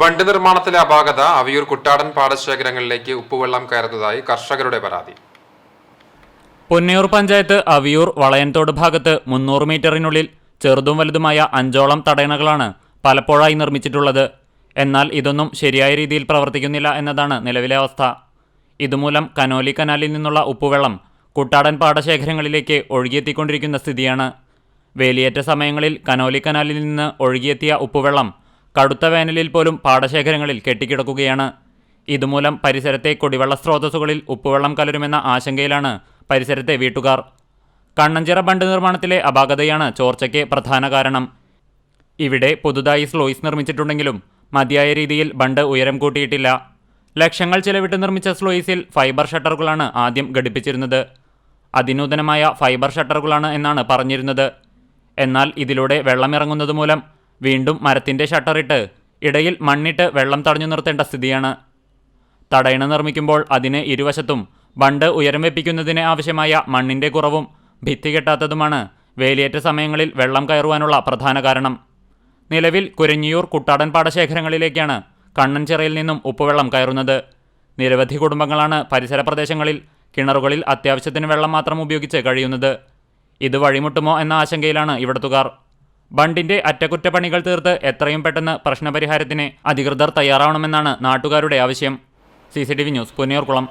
ബണ്ട് നിർമ്മാണത്തിലെ അപാകത അവിയൂർ കുട്ടാടൻ പാടശേഖരങ്ങളിലേക്ക് ഉപ്പുവെള്ളം കയറുന്നതായി കർഷകരുടെ പരാതി. പൊന്നിയൂർ പഞ്ചായത്ത് അവിയൂർ വളയൻതോട് ഭാഗത്ത് മുന്നൂറ് മീറ്ററിനുള്ളിൽ ചെറുതും വലുതുമായ അഞ്ചോളം തടയണകളാണ് പലപ്പോഴായി നിർമ്മിച്ചിട്ടുള്ളത്. എന്നാൽ ഇതൊന്നും ശരിയായ രീതിയിൽ പ്രവർത്തിക്കുന്നില്ല എന്നതാണ് നിലവിലെ അവസ്ഥ. ഇതുമൂലം കനോലി കനാലിൽ നിന്നുള്ള ഉപ്പുവെള്ളം കുട്ടാടൻ പാടശേഖരങ്ങളിലേക്ക് ഒഴുകിയെത്തിക്കൊണ്ടിരിക്കുന്ന സ്ഥിതിയാണ്. വേലിയേറ്റ സമയങ്ങളിൽ കനോലി കനാലിൽ നിന്ന് ഒഴുകിയെത്തിയ ഉപ്പുവെള്ളം കടുത്ത വേനലിൽ പോലും പാടശേഖരങ്ങളിൽ കെട്ടിക്കിടക്കുകയാണ്. ഇതുമൂലം പരിസരത്തെ കുടിവെള്ള സ്രോതസ്സുകളിൽ ഉപ്പുവെള്ളം കലരുമെന്ന ആശങ്കയിലാണ് പരിസരത്തെ വീട്ടുകാർ. കണ്ണഞ്ചിറ ബണ്ട് നിർമ്മാണത്തിലെ അപാകതയാണ് ചോർച്ചയ്ക്ക് പ്രധാന കാരണം. ഇവിടെ പുതുതായി സ്ലോയിസ് നിർമ്മിച്ചിട്ടുണ്ടെങ്കിലും മതിയായ രീതിയിൽ ബണ്ട് ഉയരം കൂട്ടിയിട്ടില്ല. ലക്ഷങ്ങൾ ചെലവിട്ട് നിർമ്മിച്ച സ്ലോയിസിൽ ഫൈബർ ഷട്ടറുകളാണ് ആദ്യം ഘടിപ്പിച്ചിരുന്നത്. അതിനൂതനമായ ഫൈബർ ഷട്ടറുകളാണ് എന്നാണ് പറഞ്ഞിരുന്നത്. എന്നാൽ ഇതിലൂടെ വെള്ളമിറങ്ങുന്നത് മൂലം വീണ്ടും മരത്തിന്റെ ഷട്ടറിട്ട് ഇടയിൽ മണ്ണിട്ട് വെള്ളം തടഞ്ഞു നിർത്തേണ്ട സ്ഥിതിയാണ്. തടയണ നിർമ്മിക്കുമ്പോൾ അതിന് ഇരുവശത്തും ബണ്ട് ഉയരം വെപ്പിക്കുന്നതിന് ആവശ്യമായ മണ്ണിന്റെ കുറവും ഭിത്തി കെട്ടാത്തതുമാണ് വേലിയേറ്റ സമയങ്ങളിൽ വെള്ളം കയറുവാനുള്ള പ്രധാന കാരണം. നിലവിൽ കുരഞ്ഞിയൂർ കുട്ടാടൻ പാടശേഖരങ്ങളിലേക്കാണ് കണ്ണൻചിറയിൽ നിന്നും ഉപ്പുവെള്ളം കയറുന്നത്. നിരവധി കുടുംബങ്ങളാണ് പരിസര പ്രദേശങ്ങളിൽ കിണറുകളിൽ അത്യാവശ്യത്തിന് വെള്ളം മാത്രം ഉപയോഗിച്ച് കഴിയുന്നത്. ഇത് വഴിമുട്ടുമോ എന്ന ആശങ്കയിലാണ് ഇവിടത്തുകാർ. ബണ്ടിന്റെ അറ്റകുറ്റപ്പണികൾ തീർത്ത് എത്രയും പെട്ടെന്ന് പ്രശ്നപരിഹാരത്തിന് അധികൃതർ തയ്യാറാവണമെന്നാണ് നാട്ടുകാരുടെ ആവശ്യം. C news Punniyurkulam